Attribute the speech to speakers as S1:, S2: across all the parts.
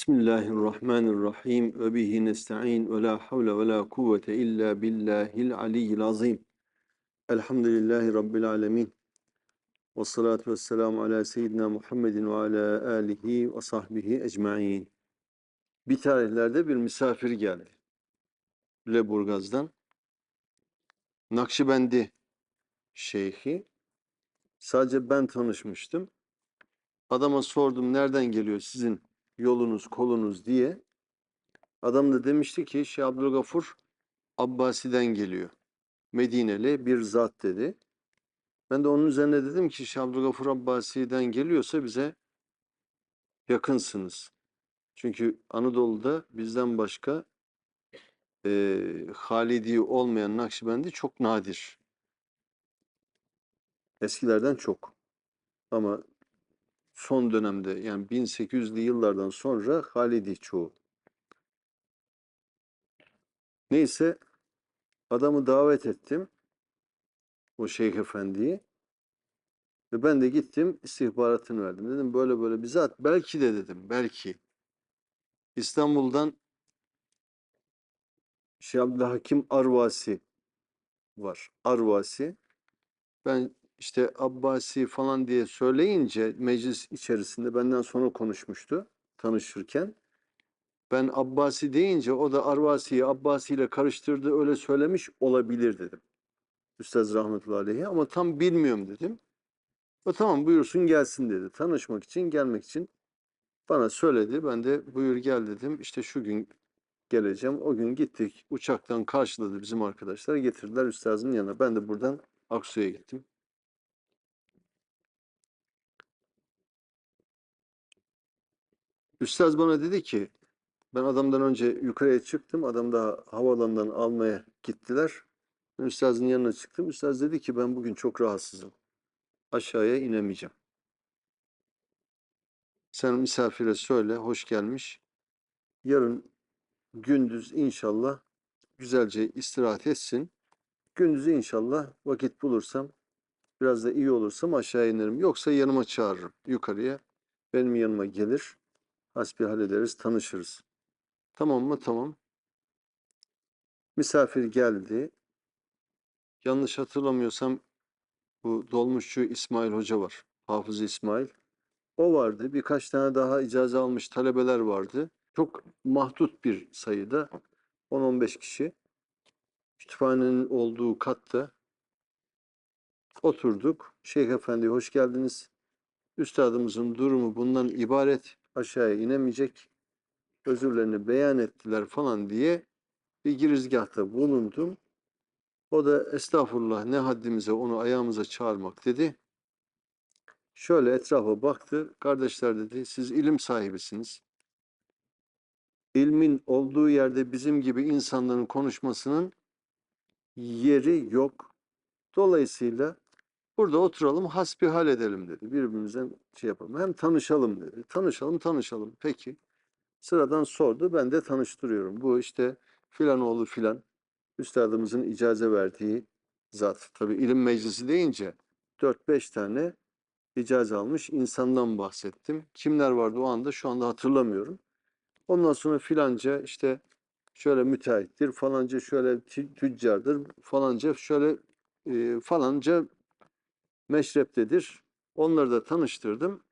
S1: Bismillahirrahmanirrahim. Ve bihi nesta'in ve la havle ve la kuvvete illa billahil aliyyil azim. Elhamdülillahi Rabbil alemin. Ve salatu ve selamu ala seyyidina Muhammedin ve ala alihi ve sahbihi ecma'in. Bir tarihlerde bir misafir geldi. Leburgaz'dan. Nakşibendi şeyhi. Sadece ben tanışmıştım. Adama sordum nereden geliyor sizin yolunuz, kolunuz diye. Adam da demişti ki Şeyh Abdülgafur Abbasi'den geliyor. Medineli bir zat dedi. Ben de onun üzerine dedim ki Şeyh Abdülgafur Abbasi'den geliyorsa bize yakınsınız. Çünkü Anadolu'da bizden başka e, Halidi olmayan Nakşibendi çok nadir. Eskilerden çok. Ama son dönemde yani 1800'lü yıllardan sonra Halidi çoğu. Neyse adamı davet ettim. O Şeyh Efendi'yi. Ve ben de gittim istihbaratını verdim. Dedim böyle böyle bir zat belki de dedim belki İstanbul'dan Şeyh Abdülhakim Arvasi var. Arvasi. Ben işte Abbasi falan diye söyleyince meclis içerisinde benden sonra konuşmuştu tanışırken. Ben Abbasi deyince o da Arvasi'yi Abbasi ile karıştırdı öyle söylemiş olabilir dedim. Üstaz rahmetullahi aleyhi ama tam bilmiyorum dedim. O tamam buyursun gelsin dedi. Tanışmak için gelmek için bana söyledi. Ben de buyur gel dedim. İşte şu gün geleceğim. O gün gittik. Uçaktan karşıladı bizim arkadaşlar. Getirdiler üstazın yanına. Ben de buradan Aksu'ya gittim. Üstaz bana dedi ki ben adamdan önce yukarıya çıktım. Adam da havaalanından almaya gittiler. Ben üstazın yanına çıktım. Üstaz dedi ki ben bugün çok rahatsızım. Aşağıya inemeyeceğim. Sen misafire söyle hoş gelmiş. Yarın gündüz inşallah güzelce istirahat etsin. Gündüz inşallah vakit bulursam biraz da iyi olursam aşağı inerim. Yoksa yanıma çağırırım yukarıya. Benim yanıma gelir. Hasbihal ederiz, tanışırız. Tamam mı? Tamam. Misafir geldi. Yanlış hatırlamıyorsam bu dolmuşçu İsmail Hoca var. Hafız İsmail. O vardı. Birkaç tane daha icaze almış talebeler vardı. Çok mahdut bir sayıda. 10-15 kişi. Kütüphanenin olduğu katta oturduk. Şeyh Efendi hoş geldiniz. Üstadımızın durumu bundan ibaret. Aşağıya inemeyecek. Özürlerini beyan ettiler falan diye bir girizgahta bulundum. O da estağfurullah ne haddimize onu ayağımıza çağırmak dedi. Şöyle etrafa baktı. Kardeşler dedi siz ilim sahibisiniz. İlmin olduğu yerde bizim gibi insanların konuşmasının yeri yok. Dolayısıyla burada oturalım hasbihal edelim dedi. Birbirimizden şey yapalım. Hem tanışalım dedi. Tanışalım tanışalım. Peki. Sıradan sordu. Ben de tanıştırıyorum. Bu işte filan oğlu filan. Üstadımızın icaze verdiği zat. Tabi ilim meclisi deyince 4-5 tane icaze almış insandan bahsettim. Kimler vardı o anda şu anda hatırlamıyorum. Ondan sonra filanca işte şöyle müteahhittir, falanca şöyle tüccardır, falanca şöyle e, falanca meşreptedir. Onları da tanıştırdım.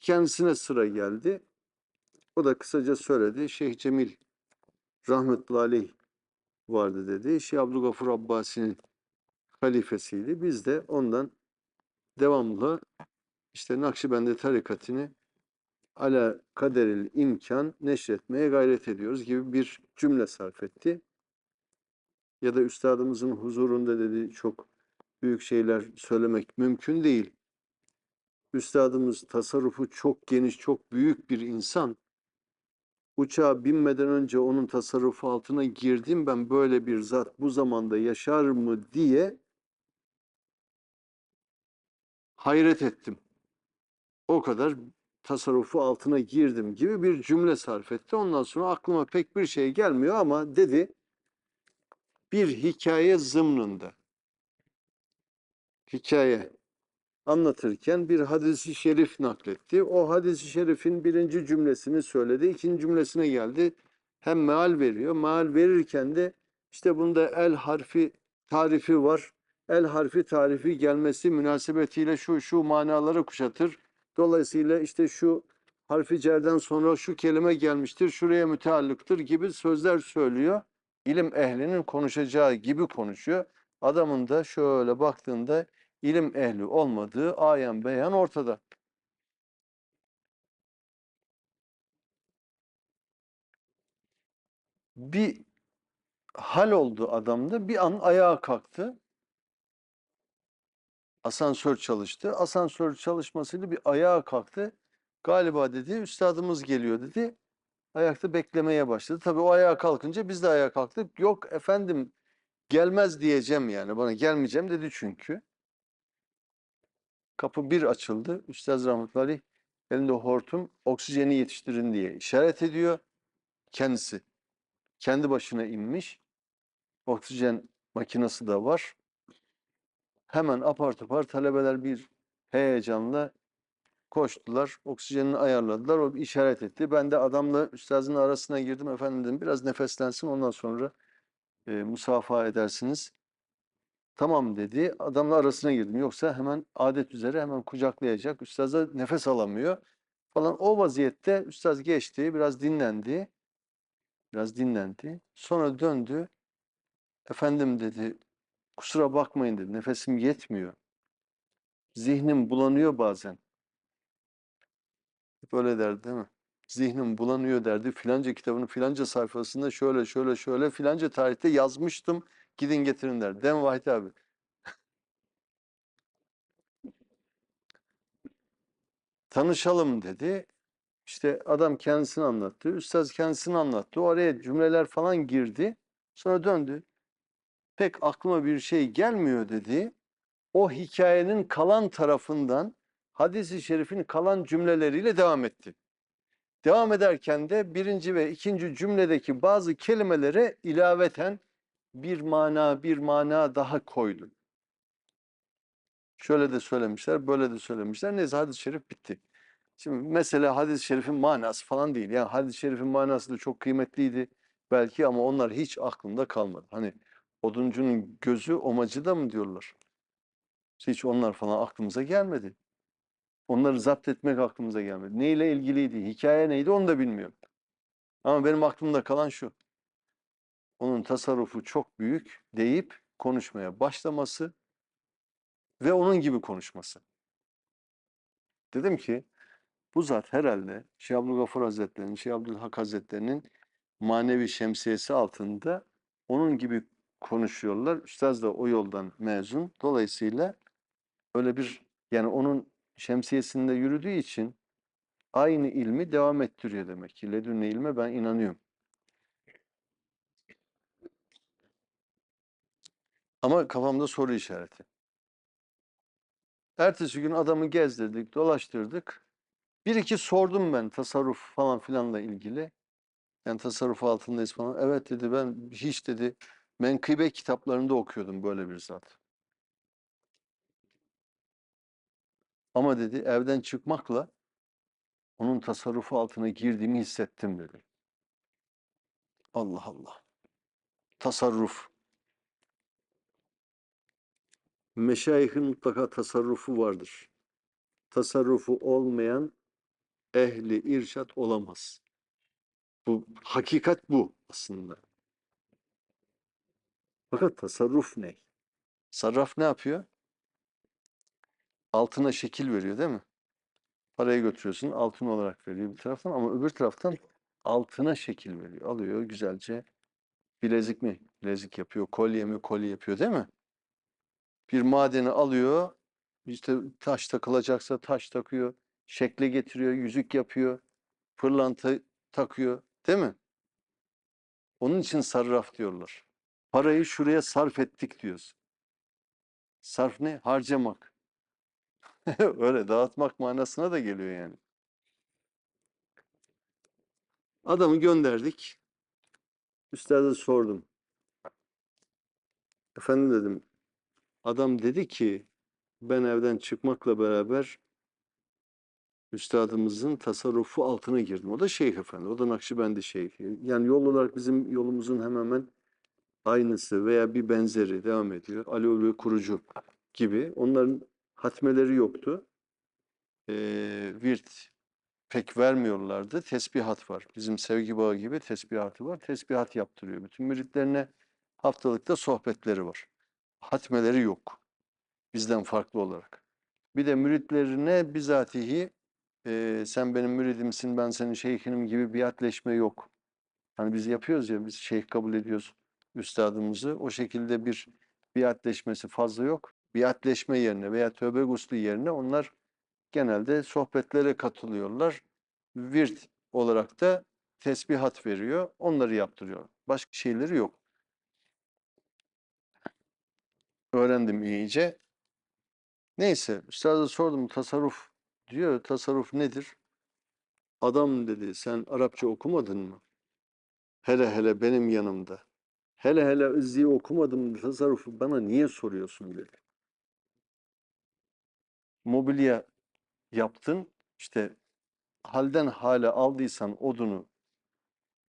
S1: Kendisine sıra geldi. O da kısaca söyledi. Şeyh Cemil rahmetullahi aleyh vardı dedi. Şeyh Abdülgafur Abbasi'nin halifesiydi. Biz de ondan devamlı işte Nakşibendi tarikatını ala kaderil imkan neşretmeye gayret ediyoruz gibi bir cümle sarf etti. Ya da üstadımızın huzurunda dedi çok büyük şeyler söylemek mümkün değil. Üstadımız tasarrufu çok geniş, çok büyük bir insan. Uçağa binmeden önce onun tasarrufu altına girdim ben böyle bir zat bu zamanda yaşar mı diye hayret ettim. O kadar tasarrufu altına girdim gibi bir cümle sarf etti. Ondan sonra aklıma pek bir şey gelmiyor ama dedi bir hikaye zımnında. Hikaye anlatırken bir hadisi şerif nakletti. O hadisi şerifin birinci cümlesini söyledi. ikinci cümlesine geldi. Hem meal veriyor. Meal verirken de işte bunda el harfi tarifi var. El harfi tarifi gelmesi münasebetiyle şu şu manaları kuşatır. Dolayısıyla işte şu harfi cerden sonra şu kelime gelmiştir, şuraya müteallıktır gibi sözler söylüyor. İlim ehlinin konuşacağı gibi konuşuyor. Adamın da şöyle baktığında ilim ehli olmadığı ayan beyan ortada. Bir hal oldu adamda. Bir an ayağa kalktı. Asansör çalıştı. Asansör çalışmasıyla bir ayağa kalktı. Galiba dedi üstadımız geliyor dedi. Ayakta beklemeye başladı. Tabii o ayağa kalkınca biz de ayağa kalktık. Yok efendim gelmez diyeceğim yani bana gelmeyeceğim dedi çünkü. Kapı bir açıldı. Üstad rahmetullahi elinde hortum oksijeni yetiştirin diye işaret ediyor. Kendisi kendi başına inmiş. Oksijen makinesi de var. Hemen apar topar talebeler bir heyecanla koştular. Oksijenini ayarladılar. O bir işaret etti. Ben de adamla üstazın arasına girdim. Efendim dedim biraz nefeslensin ondan sonra e, musafaha edersiniz. Tamam dedi. Adamla arasına girdim. Yoksa hemen adet üzere hemen kucaklayacak. Üstaz da nefes alamıyor falan. O vaziyette üstaz geçti. Biraz dinlendi. Biraz dinlendi. Sonra döndü. Efendim dedi kusura bakmayın dedi. Nefesim yetmiyor. Zihnim bulanıyor bazen. Hep öyle derdi değil mi? Zihnim bulanıyor derdi. Filanca kitabının filanca sayfasında şöyle şöyle şöyle filanca tarihte yazmıştım. Gidin getirin derdi. Değil mi Vahit abi? Tanışalım dedi. İşte adam kendisini anlattı. Üstad kendisini anlattı. O araya cümleler falan girdi. Sonra döndü. Pek aklıma bir şey gelmiyor dedi. O hikayenin kalan tarafından hadisi şerifin kalan cümleleriyle devam etti. Devam ederken de birinci ve ikinci cümledeki bazı kelimelere ilaveten bir mana bir mana daha koydu. Şöyle de söylemişler, böyle de söylemişler. Neyse hadis-i şerif bitti. Şimdi mesele hadis-i şerifin manası falan değil. Yani hadis-i şerifin manası da çok kıymetliydi belki ama onlar hiç aklımda kalmadı. Hani oduncunun gözü omacıda mı diyorlar. Hiç onlar falan aklımıza gelmedi. Onları zapt etmek aklımıza gelmedi. Neyle ilgiliydi, hikaye neydi onu da bilmiyorum. Ama benim aklımda kalan şu. Onun tasarrufu çok büyük deyip konuşmaya başlaması ve onun gibi konuşması. Dedim ki bu zat herhalde Şeyh Abdülgafur Hazretleri'nin, Şeyh Abdülhak Hazretleri'nin manevi şemsiyesi altında onun gibi konuşuyorlar. Üstaz da o yoldan mezun. Dolayısıyla öyle bir yani onun şemsiyesinde yürüdüğü için aynı ilmi devam ettiriyor demek ki. Ledünne ilme ben inanıyorum. Ama kafamda soru işareti. Ertesi gün adamı gezdirdik, dolaştırdık. Bir iki sordum ben tasarruf falan filanla ilgili. Yani tasarruf altındayız falan. Evet dedi ben hiç dedi menkıbe kitaplarında okuyordum böyle bir zat. Ama dedi evden çıkmakla onun tasarrufu altına girdiğimi hissettim dedi. Allah Allah. Tasarruf. Meşayihin mutlaka tasarrufu vardır. Tasarrufu olmayan ehli irşat olamaz. Bu hakikat bu aslında. Fakat tasarruf ne? Sarraf ne yapıyor? Altına şekil veriyor değil mi? Parayı götürüyorsun altın olarak veriyor bir taraftan ama öbür taraftan altına şekil veriyor. Alıyor güzelce bilezik mi? Bilezik yapıyor. Kolye mi? Kolye yapıyor değil mi? Bir madeni alıyor. işte taş takılacaksa taş takıyor. Şekle getiriyor. Yüzük yapıyor. Pırlanta takıyor. Değil mi? Onun için sarraf diyorlar. Parayı şuraya sarf ettik diyoruz. Sarf ne? Harcamak. Öyle dağıtmak manasına da geliyor yani. Adamı gönderdik. Üstada sordum. Efendim dedim. Adam dedi ki ben evden çıkmakla beraber üstadımızın tasarrufu altına girdim. O da Şeyh Efendi, o da Nakşibendi Şeyhi. Yani yol olarak bizim yolumuzun hemen hemen aynısı veya bir benzeri devam ediyor. Ali Ulvi Kurucu gibi. Onların hatmeleri yoktu. Ee, virt pek vermiyorlardı. Tesbihat var. Bizim sevgi bağı gibi tesbihatı var. Tesbihat yaptırıyor. Bütün müritlerine haftalıkta sohbetleri var. Hatmeleri yok. Bizden farklı olarak. Bir de müritlerine bizatihi e, sen benim müridimsin, ben senin şeyhinim gibi biatleşme yok. Hani biz yapıyoruz ya, biz şeyh kabul ediyoruz üstadımızı. O şekilde bir biatleşmesi fazla yok. Biatleşme yerine veya tövbe guslu yerine onlar genelde sohbetlere katılıyorlar. Virt olarak da tesbihat veriyor. Onları yaptırıyor. Başka şeyleri yok. Öğrendim iyice. Neyse, üstada sordum tasarruf diyor. Tasarruf nedir? Adam dedi sen Arapça okumadın mı? Hele hele benim yanımda. Hele hele Izzi'yi okumadın mı tasarrufu bana niye soruyorsun dedi. Mobilya yaptın işte halden hale aldıysan odunu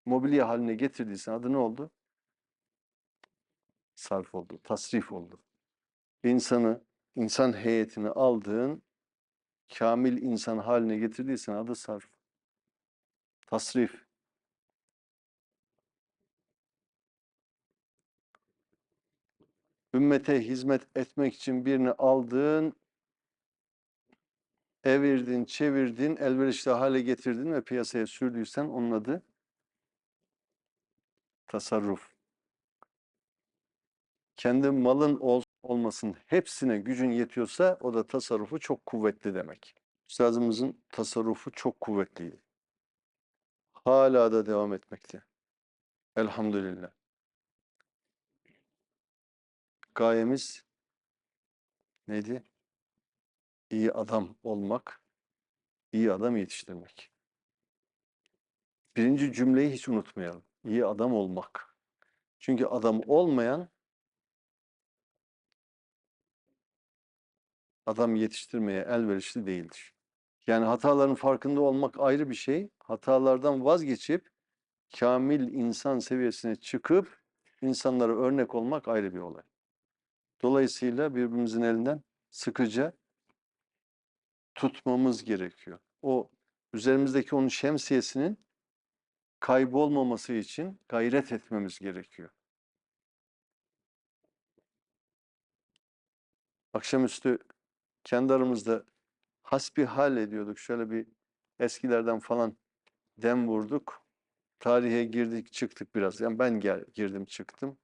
S1: mobilya haline getirdiysen adı ne oldu? Sarf oldu, tasrif oldu. İnsanı, insan heyetini aldığın kamil insan haline getirdiysen adı sarf. Tasrif. Ümmete hizmet etmek için birini aldın, evirdin, çevirdin, elverişli hale getirdin ve piyasaya sürdüysen onun adı tasarruf. Kendi malın ol, olmasın hepsine gücün yetiyorsa o da tasarrufu çok kuvvetli demek. Üstazımızın tasarrufu çok kuvvetliydi. Hala da devam etmekte. Elhamdülillah. Gayemiz neydi? İyi adam olmak, iyi adam yetiştirmek. Birinci cümleyi hiç unutmayalım. İyi adam olmak. Çünkü adam olmayan adam yetiştirmeye elverişli değildir. Yani hataların farkında olmak ayrı bir şey. Hatalardan vazgeçip kamil insan seviyesine çıkıp insanlara örnek olmak ayrı bir olay. Dolayısıyla birbirimizin elinden sıkıca tutmamız gerekiyor. O üzerimizdeki onun şemsiyesinin kaybolmaması için gayret etmemiz gerekiyor. Akşamüstü kendi aramızda hasbihal ediyorduk. Şöyle bir eskilerden falan dem vurduk. Tarihe girdik çıktık biraz. Yani ben gel, girdim çıktım.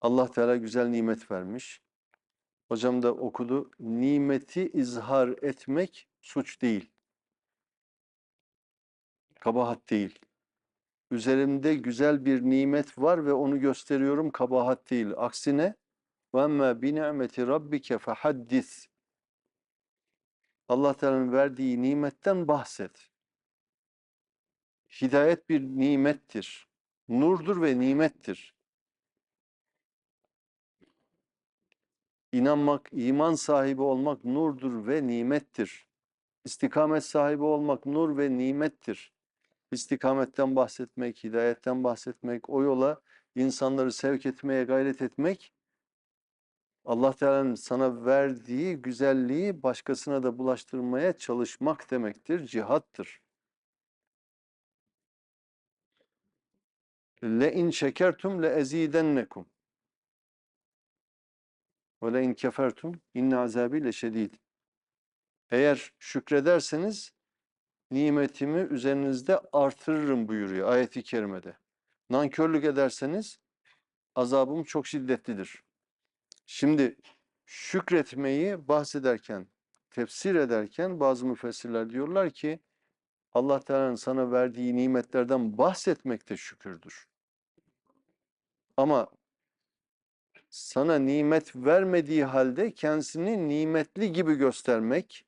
S1: Allah Teala güzel nimet vermiş. Hocam da okudu. Nimeti izhar etmek suç değil. Kabahat değil. Üzerimde güzel bir nimet var ve onu gösteriyorum kabahat değil. Aksine وَاَمَّا بِنِعْمَةِ رَبِّكَ فَحَدِّث Allah Teala'nın verdiği nimetten bahset. Hidayet bir nimettir. Nurdur ve nimettir. İnanmak, iman sahibi olmak nurdur ve nimettir. İstikamet sahibi olmak nur ve nimettir. İstikametten bahsetmek, hidayetten bahsetmek, o yola insanları sevk etmeye gayret etmek, Allah Teala'nın sana verdiği güzelliği başkasına da bulaştırmaya çalışmak demektir, cihattır. Le in şekertum le ezidennekum. Ve le in kefertum inne azabi le şedid. Eğer şükrederseniz nimetimi üzerinizde artırırım buyuruyor ayeti kerimede. Nankörlük ederseniz azabım çok şiddetlidir. Şimdi şükretmeyi bahsederken, tefsir ederken bazı müfessirler diyorlar ki Allah Teala'nın sana verdiği nimetlerden bahsetmek de şükürdür. Ama sana nimet vermediği halde kendisini nimetli gibi göstermek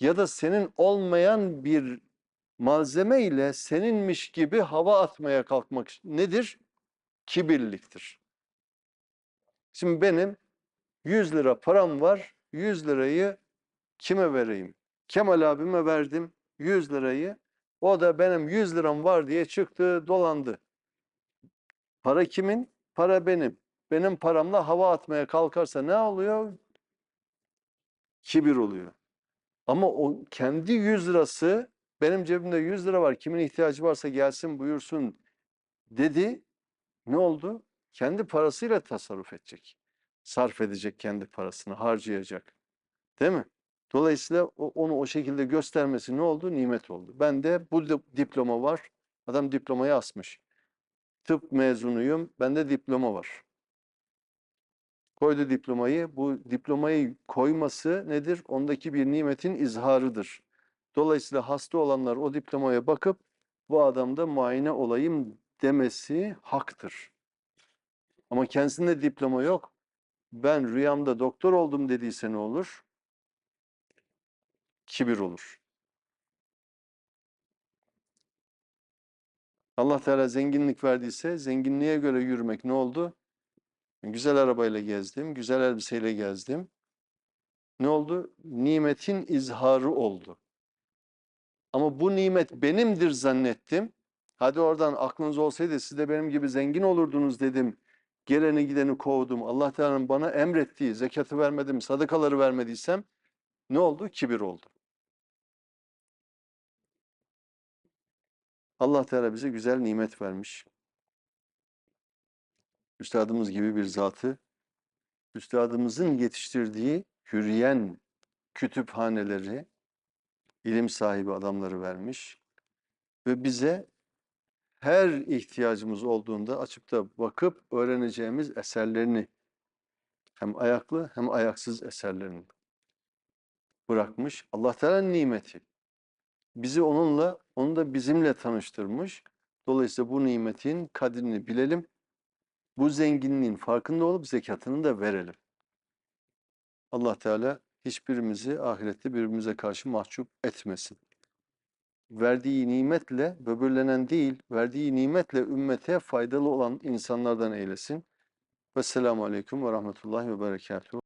S1: ya da senin olmayan bir malzeme ile seninmiş gibi hava atmaya kalkmak nedir? Kibirliktir. Şimdi benim 100 lira param var. 100 lirayı kime vereyim? Kemal abime verdim 100 lirayı. O da benim 100 liram var diye çıktı, dolandı. Para kimin? Para benim. Benim paramla hava atmaya kalkarsa ne oluyor? Kibir oluyor. Ama o kendi 100 lirası benim cebimde 100 lira var. Kimin ihtiyacı varsa gelsin buyursun dedi. Ne oldu? Kendi parasıyla tasarruf edecek. Sarf edecek kendi parasını, harcayacak. Değil mi? Dolayısıyla onu o şekilde göstermesi ne oldu? Nimet oldu. Bende bu di- diploma var. Adam diplomayı asmış. Tıp mezunuyum. Bende diploma var. Koydu diplomayı. Bu diplomayı koyması nedir? Ondaki bir nimetin izharıdır. Dolayısıyla hasta olanlar o diplomaya bakıp bu adamda muayene olayım demesi haktır. Ama kendisinde diploma yok. Ben rüyamda doktor oldum dediyse ne olur? Kibir olur. Allah Teala zenginlik verdiyse zenginliğe göre yürümek ne oldu? Güzel arabayla gezdim, güzel elbiseyle gezdim. Ne oldu? Nimetin izharı oldu. Ama bu nimet benimdir zannettim. Hadi oradan aklınız olsaydı siz de benim gibi zengin olurdunuz dedim. Geleni gideni kovdum. Allah Teala'nın bana emrettiği zekatı vermedim, sadakaları vermediysem ne oldu? Kibir oldu. Allah Teala bize güzel nimet vermiş. Üstadımız gibi bir zatı, üstadımızın yetiştirdiği yürüyen kütüphaneleri, ilim sahibi adamları vermiş ve bize her ihtiyacımız olduğunda açıp da bakıp öğreneceğimiz eserlerini hem ayaklı hem ayaksız eserlerini bırakmış. Allah Teala'nın nimeti. Bizi onunla, onu da bizimle tanıştırmış. Dolayısıyla bu nimetin kadrini bilelim. Bu zenginliğin farkında olup zekatını da verelim. Allah Teala hiçbirimizi ahirette birbirimize karşı mahcup etmesin. Verdiği nimetle böbürlenen değil, verdiği nimetle ümmete faydalı olan insanlardan eylesin. Vesselamu Aleyküm ve Rahmetullahi ve Berekatuhu.